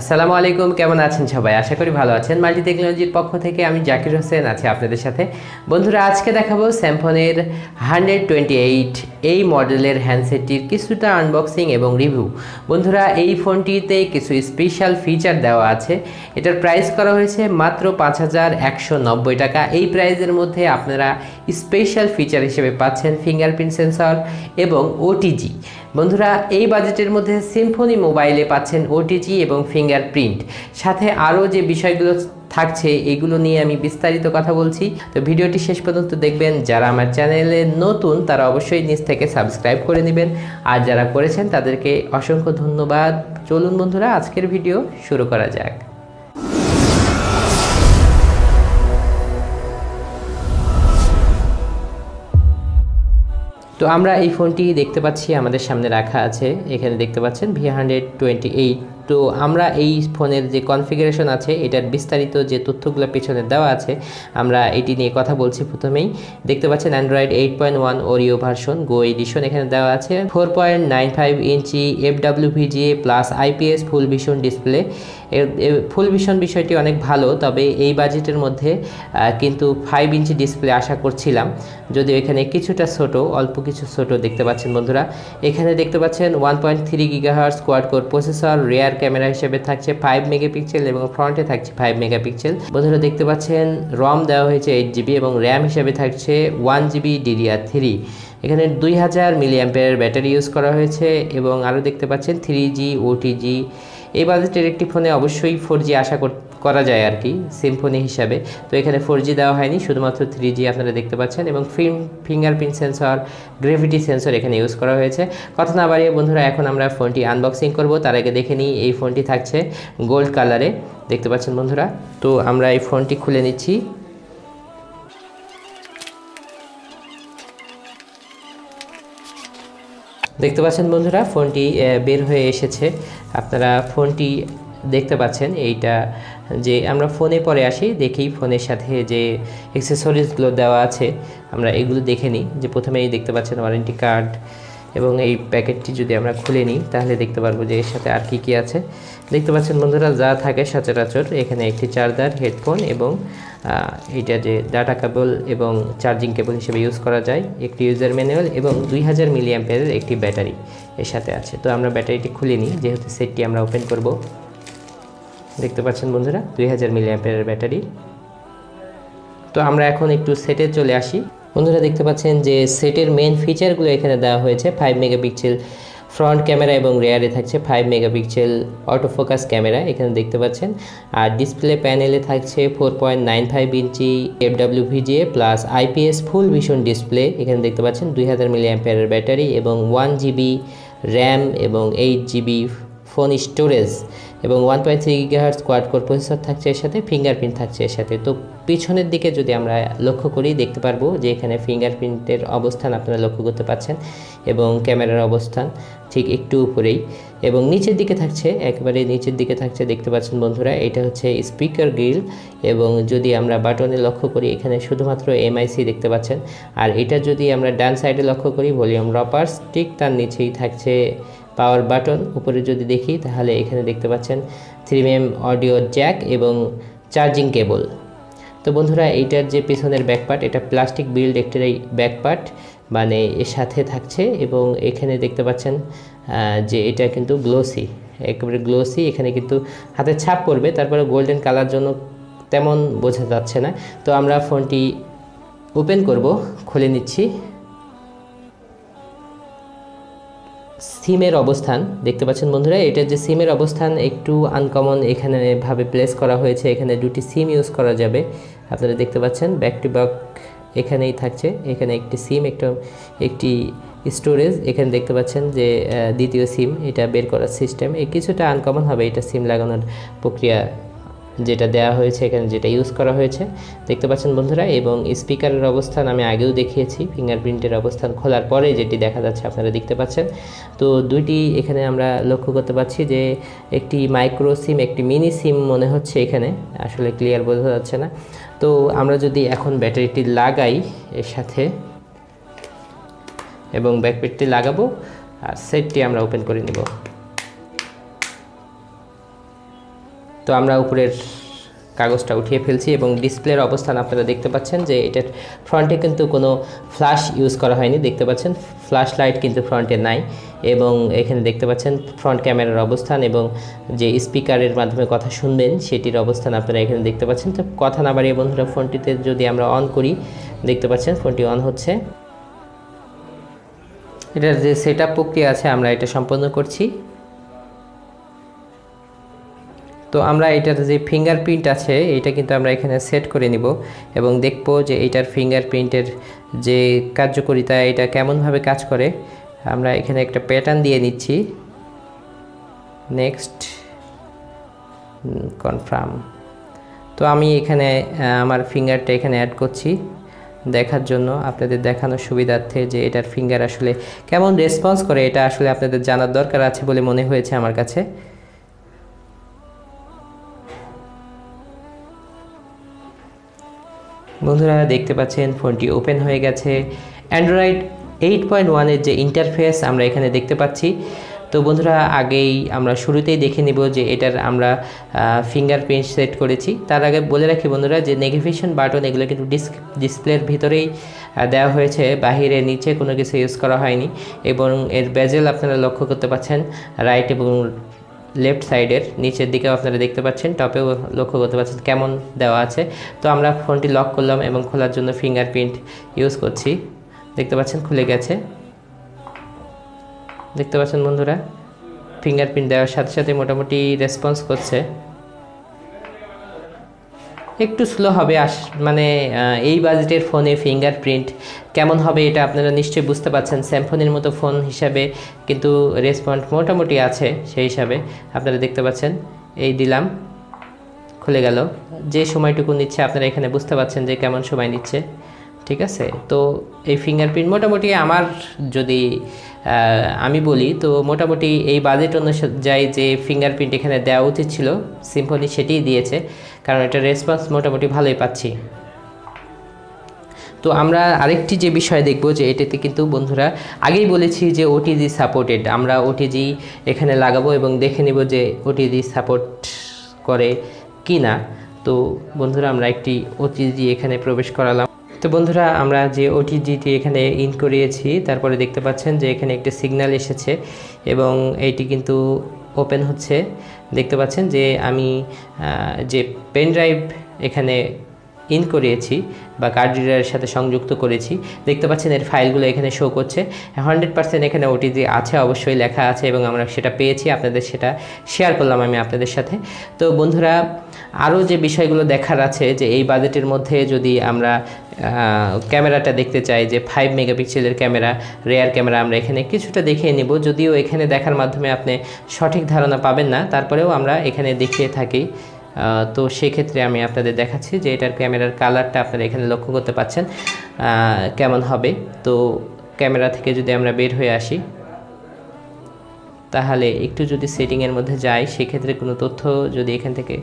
আসসালামু আলাইকুম, কেমন আছেন সবাই? আশা করি ভালো আছেন। মাল্টি টেকনোলজির পক্ষ থেকে আমি জাকির হোসেন আছি আপনাদের সাথে। বন্ধুরা, আজকে দেখাবো স্যামফোনের হান্ড্রেড টোয়েন্টি এইট এই মডেলের হ্যান্ডসেটটির কিছুটা আনবক্সিং এবং রিভিউ বন্ধুরা, এই ফোনটিতে কিছু স্পেশাল ফিচার দেওয়া আছে। এটার প্রাইস করা হয়েছে মাত্র পাঁচ হাজার একশো নব্বই টাকা। এই প্রাইজের মধ্যে আপনারা স্পেশাল ফিচার হিসেবে পাচ্ছেন ফিঙ্গারপ্রিন্ট সেন্সর এবং ওটিজি বন্ধুরা, এই বাজেটের মধ্যে সিম্ফনি মোবাইলে পাচ্ছেন ওটিজি এবং ফিঙ্গারপ্রিন্ট সাথে আরও যে বিষয়গুলো থাকছে, এগুলো নিয়ে আমি বিস্তারিত কথা বলছি। তো ভিডিওটি শেষ পর্যন্ত দেখবেন। যারা আমার চ্যানেলে নতুন, তারা অবশ্যই নিজ থেকে সাবস্ক্রাইব করে নেবেন। আর যারা করেছেন, তাদেরকে অসংখ্য ধন্যবাদ। চলুন বন্ধুরা, আজকের ভিডিও শুরু করা যাক। তো আমরা এই ফোনটি দেখতে পাচ্ছি, আমাদের সামনে রাখা আছে। এখানে দেখতে পাচ্ছেন ভি হান্ড্রেড টোয়েন্টি এইট তো আমরা এই ফোনের যে কনফিগারেশন আছে, এটার বিস্তারিত যে তথ্যগুলো পেছনে দেওয়া আছে, আমরা এটি নিয়ে কথা বলছি প্রথমেই। দেখতে পাচ্ছেন Android eight point one Oreo version go edition এখানে দেওয়া আছে। Four point nine five inch F W VGA plus IPS full vision display full vision বিষয়টি অনেক ভালো, তবে এই বাজেটের মধ্যে কিন্তু ফাইভ ইঞ্চি ডিসপ্লে আশা করছিলাম। যদিও এখানে কিছুটা ছোট, অল্প কিছু ছোট দেখতে পাচ্ছেন বন্ধুরা। এখানে দেখতে পাচ্ছেন one point three gigahertz quad core processor rear camera হিসেবে থাকছে ফাইভ মেগাপিক্সেল এবং ফ্রন্টে থাকছে ফাইভ মেগাপিক্সেল বন্ধুরা, দেখতে পাচ্ছেন রম দেওয়া হয়েছে এইট জিবি এবং র্যাম হিসেবে থাকছে ওয়ান জিবি ডিডিআর থ্রি এখানে দুই হাজার মিলিয়াম্পের ব্যাটারি ইউজ করা হয়েছে এবং আরও দেখতে পাচ্ছেন থ্রি জি ওটিজি এই বাজেটের একটি ফোনে অবশ্যই ফোর জি আশা করা যায় আর কি সিম্ফনি হিসাবে। তো এখানে ফোর দেওয়া হয়নি, শুধুমাত্র থ্রি আপনারা দেখতে পাচ্ছেন এবং film fingerprint sensor gravity sensor এখানে ইউজ করা হয়েছে। কথা না বাড়িয়ে বন্ধুরা, এখন আমরা ফোনটি আনবক্সিং করব। তার আগে দেখে নিই, এই ফোনটি থাকছে গোল্ড কালারে দেখতে পাচ্ছেন বন্ধুরা? তো আমরা এই ফোনটি খুলে নিচ্ছি। দেখতে পাচ্ছেন বন্ধুরা, ফোনটি বের হয়ে এসেছে। আপনারা ফোনটি দেখতে পাচ্ছেন এইটা যে আমরা ফোনে পরে আসি দেখি ফোনের সাথে যে অ্যাক্সেসরিজগুলো দেওয়া আছে, আমরা এগুলো দেখে নিই। যে প্রথমেই দেখতে পাচ্ছেন ওয়ারেন্টি কার্ড এবং এই প্যাকেটটি যদি আমরা খুলে নিই, তাহলে দেখতে পারব যে এর সাথে আর কি কি আছে। দেখতে পাচ্ছেন বন্ধুরা, যা থাকে সচরাচর এখানে একটি চার্জার হেডফোন এবং এটা যে ডাটা কেবল এবং চার্জিং কেবল হিসেবে ইউজ করা যায়। একটি ইউজার ম্যানুয়াল এবং দুই হাজার মিলি অ্যাম্পেয়ারের একটি ব্যাটারি এর সাথে আছে। তো আমরা ব্যাটারিটি খুলে নিই, যেহেতু সেটটি আমরা ওপেন করব। দেখতে পাচ্ছেন বন্ধুরা, দুই হাজার মিলি অ্যাম্পেয়ারের ব্যাটারি। তো আমরা এখন একটু সেটে চলে আসি। বন্ধুরা, দেখতে পাচ্ছেন যে সেটের মেন ফিচারগুলো এখানে দেওয়া হয়েছে। ফাইভ মেগাপিক্সেল ফ্রন্ট ক্যামেরা এবং রেয়ারে থাকছে five megapixel auto focus camera এখানে দেখতে পাচ্ছেন। আর ডিসপ্লে প্যানেলে থাকছে four point nine five inch F W VGA plus IPS full vision display এখানে দেখতে পাচ্ছেন দুই হাজার মিলি অ্যাম্পেয়ারের ব্যাটারি এবং ওয়ান জিবি র্যাম এবং এইট জিবি ফোন স্টোরেজ এবং one point three gigahertz quad core processor থাকছে এর সাথে ফিঙ্গারপ্রিন্ট থাকছে এর সাথে। তো পিছনের দিকে যদি আমরা লক্ষ্য করি, দেখতে পারব যে এখানে ফিঙ্গারপ্রিন্টের অবস্থান আপনারা লক্ষ্য করতে পাচ্ছেন এবং ক্যামেরার অবস্থান ঠিক একটু উপরেই। এবং নিচের দিকে থাকছে, একেবারে নিচের দিকে থাকছে, দেখতে পাচ্ছেন বন্ধুরা, এটা হচ্ছে স্পিকার গ্রিল এবং যদি আমরা বাটনে লক্ষ্য করি, এখানে শুধুমাত্র এমআইসি দেখতে পাচ্ছেন। আর এটা যদি আমরা ডান সাইডে লক্ষ্য করি, ভলিউম রপার্স, ঠিক তার নিচেই থাকছে পাওয়ার বাটন উপরে যদি দেখি, তাহলে এখানে দেখতে পাচ্ছেন থ্রি এম অডিও জ্যাক এবং চার্জিং কেবল তো বন্ধুরা, এইটার যে পিছনের ব্যাকপার্ট এটা প্লাস্টিক বিল্ড একটার ব্যাকপার্ট মানে এর সাথে থাকছে এবং এখানে দেখতে পাচ্ছেন যে এটা কিন্তু গ্লোসি একেবারে গ্লোসি এখানে কিন্তু হাতে ছাপ পড়বে, তারপরে গোল্ডেন কালার জন্য তেমন বোঝা যাচ্ছে না। তো আমরা ফোনটি ওপেন করব, খুলে নিচ্ছি। সিমের অবস্থান, দেখতে পাচ্ছেন বন্ধুরা এটার যে সিমের অবস্থান একটু আনকমন এখানে ভাবে প্লেস করা হয়েছে, এখানে দুটি সিম ইউজ করা যাবে। আপনারা দেখতে পাচ্ছেন ব্যাক টু ব্যাক এখানেই থাকছে, এখানে একটি সিম, একটা, একটি স্টোরেজ এখানে দেখতে পাচ্ছেন যে দ্বিতীয় সিম, এটা বের করার সিস্টেম এই কিছুটা আনকমন হবে এটা সিম লাগানোর প্রক্রিয়া। যেটা দেওয়া হয়েছে এখানে, যেটা ইউজ করা হয়েছে। দেখতে পাচ্ছেন বন্ধুরা, এবং স্পিকারের অবস্থান আমি আগেও দেখিয়েছি ফিঙ্গারপ্রিন্টের অবস্থান খোলার পরে যেটি দেখা যাচ্ছে আপনারা দেখতে পাচ্ছেন। তো দুইটি এখানে আমরা লক্ষ্য করতে পারছি যে একটি মাইক্রো সিম একটি মিনি সিম মনে হচ্ছে এখানে, আসলে ক্লিয়ার বোঝা যাচ্ছে না। তো আমরা যদি এখন ব্যাটারিটি লাগাই এর সাথে, এবং ব্যাকপ্যাকটি লাগাবো, আর সেটটি আমরা ওপেন করে নেব। তো আমরা উপরের কাগজটা উঠিয়ে ফেলছি এবং ডিসপ্লের অবস্থান আপনারা দেখতে পাচ্ছেন যে এটার ফ্রন্টে কিন্তু কোনো ফ্ল্যাশ ইউজ করা হয়নি। দেখতে পাচ্ছেন ফ্ল্যাশ লাইট কিন্তু ফ্রন্টে নাই এবং এখানে দেখতে পাচ্ছেন ফ্রন্ট ক্যামেরার অবস্থান এবং যে স্পিকারের মাধ্যমে কথা শুনবেন সেটির অবস্থান আপনারা এখানে দেখতে পাচ্ছেন। তো কথা না বাড়িয়ে বন্ধুরা, ফোনটিতে যদি আমরা অন করি, দেখতে পাচ্ছেন ফোনটি অন হচ্ছে। এটার যে সেট প্রক্রিয়া আছে, আমরা এটা সম্পন্ন করছি। তো আমরা এটার যে ফিঙ্গারপ্রিন্ট আছে এটা কিন্তু আমরা এখানে সেট করে নিব এবং দেখব যে এটার ফিঙ্গারপ্রিন্টের যে কার্যকারিতা, এটা কেমনভাবে কাজ করে। আমরা এখানে একটা প্যাটার্ন দিয়ে নিচ্ছি। নেক্সট কনফার্ম তো আমি এখানে আমার ফিঙ্গারটা এখানে অ্যাড করছি। দেখার জন্য আপনাদের দেখানোর সুবিধার্থে যে এটার ফিঙ্গার আসলে কেমন রেসপন্স করে, এটা আসলে আপনাদের জানার দরকার আছে বলে মনে হয়েছে আমার কাছে। বন্ধুরা, দেখতে পাচ্ছেন ফোনটি ওপেন হয়ে গেছে। অ্যান্ড্রয়েড এইট পয়েন্ট ওয়ানের যে ইন্টারফেস আমরা এখানে দেখতে পাচ্ছি। তো বন্ধুরা, আগেই আমরা শুরুতেই দেখে নিব যে এটার আমরা ফিঙ্গারপ্রিন্ট সেট করেছি। তার আগে বলে রাখি বন্ধুরা যে নেগেভিশন বাটন এগুলো কিন্তু ডিসক ডিসপ্লের ভিতরেই দেওয়া হয়েছে। বাহিরে, নিচে কোনো কিছু ইউজ করা হয়নি। এবং এর বেজেল আপনারা লক্ষ্য করতে পাচ্ছেন রাইট এবং লেফট সাইডের নিচের দিকেও আপনারা দেখতে পাচ্ছেন টপেও লক্ষ্য করতে পারছেন কেমন দেওয়া আছে। তো আমরা ফোনটি লক করলাম এবং খোলার জন্য ফিঙ্গারপ্রিন্ট ইউজ করছি। দেখতে পাচ্ছেন খুলে গেছে। দেখতে পাচ্ছেন বন্ধুরা ফিঙ্গারপ্রিন্ট দেওয়ার সাথে সাথে মোটামুটি রেসপন্স করছে। একটু স্লো হবে, আস মানে এই বাজেটের ফোনে ফিঙ্গারপ্রিন্ট কেমন হবে এটা আপনারা নিশ্চয়ই বুঝতে পারছেন। স্যামফোনের মতো ফোন হিসাবে কিন্তু রেসপন্স মোটামুটি আছে সেই হিসাবে আপনারা দেখতে পাচ্ছেন। এই দিলাম, খুলে গেল। যে সময়টুকু নিচ্ছে আপনারা এখানে বুঝতে পাচ্ছেন যে কেমন সময় নিচ্ছে। ঠিক আছে? তো এই ফিঙ্গারপ্রিন্ট মোটামুটি আমার যদি আমি বলি, তো মোটামুটি এই বাজেট অনুযায়ী যে ফিঙ্গারপ্রিন্ট এখানে দেওয়া উচিত ছিল সিম্ফনি সেটিই দিয়েছে, কারণ এটা রেসপন্স মোটামুটি ভালোই পাচ্ছি। তো আমরা আরেকটি যে বিষয় দেখব যে এটাতে কিন্তু বন্ধুরা, আগেই বলেছি যে ওটিজি সাপোর্টেড আমরা ওটিজি এখানে লাগাবো এবং দেখে নিব যে ওটিজি সাপোর্ট করে কি না তো বন্ধুরা, আমরা একটি ওটিজি এখানে প্রবেশ করালাম। তো বন্ধুরা, আমরা যে ওটিজিটি এখানে ইন করিয়েছি, তারপরে দেখতে পাচ্ছেন যে এখানে একটি সিগন্যাল এসেছে এবং এইটি কিন্তু ওপেন হচ্ছে। দেখতে পাচ্ছেন যে আমি যে পেন ড্রাইভ এখানে ইন করিয়েছি বা কার্ড রিডারের সাথে সংযুক্ত করেছি। দেখতে পাচ্ছেন এর ফাইলগুলো এখানে শো করছে। হান্ড্রেড পার্সেন্ট এখানে ওটিজি আছে, অবশ্যই লেখা আছে এবং আমরা সেটা পেয়েছি, আপনাদের সেটা শেয়ার করলাম আমি আপনাদের সাথে। তো বন্ধুরা, আরও যে বিষয়গুলো দেখার আছে যে এই বাজেটের মধ্যে যদি আমরা ক্যামেরাটা দেখতে চাই যে ফাইভ মেগাপিক্সেলের ক্যামেরা রেয়ার ক্যামেরা আমরা এখানে কিছুটা দেখিয়ে নেব। যদিও এখানে দেখার মাধ্যমে আপনি সঠিক ধারণা পাবেন না, তারপরেও আমরা এখানে দেখিয়ে থাকি। তো সেক্ষেত্রে আমি আপনাদের দেখাচ্ছি যে এটার ক্যামেরার কালারটা আপনারা এখানে লক্ষ্য করতে পাচ্ছেন কেমন হবে। তো ক্যামেরা থেকে যদি আমরা বের হয়ে আসি, তাহলে একটু যদি সেটিংয়ের মধ্যে যাই, সেক্ষেত্রে কোনো তথ্য যদি এখান থেকে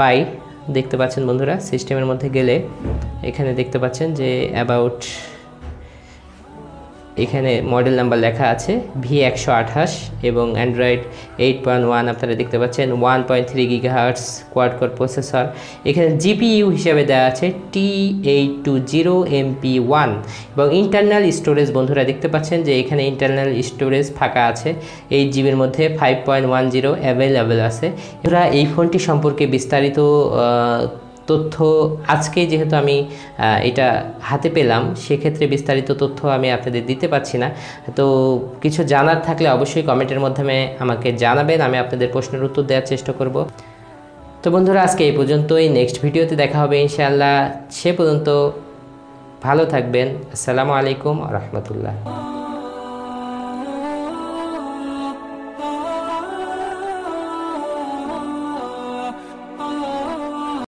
পাই, দেখতে পাচ্ছেন বন্ধুরা সিস্টেমের মধ্যে গেলে এখানে দেখতে পাচ্ছেন যে অ্যাবাউট এখানে মডেল নাম্বার লেখা আছে ভি একশো আঠাশ এবং অ্যান্ড্রয়েড এইট পয়েন্ট ওয়ান আপনারা দেখতে পাচ্ছেন one point three gigahertz quad core processor এখানে জিপিইউ হিসেবে দেওয়া আছে T eight two zero MP one এবং ইন্টারনাল স্টোরেজ বন্ধুরা দেখতে পাচ্ছেন যে এখানে ইন্টারনাল স্টোরেজ ফাঁকা আছে এইট জিবির মধ্যে five point one zero available আছে। এরা এই ফোনটি সম্পর্কে বিস্তারিত তথ্য আজকে যেহেতু আমি এটা হাতে পেলাম, সেক্ষেত্রে বিস্তারিত তথ্য আমি আপনাদের দিতে পারছি না। তো কিছু জানার থাকলে অবশ্যই কমেন্টের মাধ্যমে আমাকে জানাবেন, আমি আপনাদের প্রশ্নের উত্তর দেওয়ার চেষ্টা করব। তো বন্ধুরা, আজকে এই পর্যন্তই। নেক্সট ভিডিওতে দেখা হবে ইনশাআল্লাহ। সে পর্যন্ত ভালো থাকবেন। আসসালামু আলাইকুম রহমতুল্লাহ।